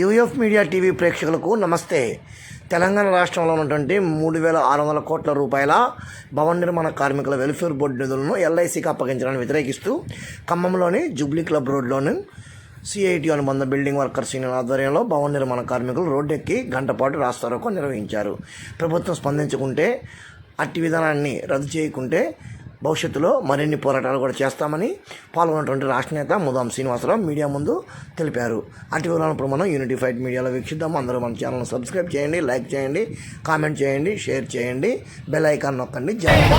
UF media TV ప్రేక్షకులకు నమస్తే. తెలంగాణ రాష్ట్రంలో ఉన్నటువంటి మూడు వేల ఆరు వందల కోట్ల రూపాయల భవన నిర్మాణ కార్మికుల వెల్ఫేర్ బోర్డు నిధులను ఎల్ఐసికి అప్పగించాలని వ్యతిరేకిస్తూ ఖమ్మంలోని జూబ్లీ క్లబ్ రోడ్లోని సిఐటి అనుబంధ బిల్డింగ్ వర్కర్స్ యూనియన్ ఆధ్వర్యంలో భవన నిర్మాణ కార్మికులు రోడ్డెక్కి గంటపాటు రాస్తారోకో నిర్వహించారు. ప్రభుత్వం స్పందించుకుంటే అట్టి విధానాన్ని రద్దు చేయకుంటే భవిష్యత్తులో మరిన్ని పోరాటాలు కూడా చేస్తామని పాల్గొన్నటువంటి రాష్ట్ర నేత ముదాం శ్రీనివాసరావు మీడియా ముందు తెలిపారు. అటు వివరాలను ఇప్పుడు మనం యూనిటిఫైడ్ మీడియాలో వీక్షిద్దాం అందరూ మన ఛానల్ సబ్స్క్రైబ్ చేయండి లైక్ చేయండి కామెంట్ చేయండి షేర్ చేయండి బెల్ ఐకాన్ నొక్కండి. జాయిన్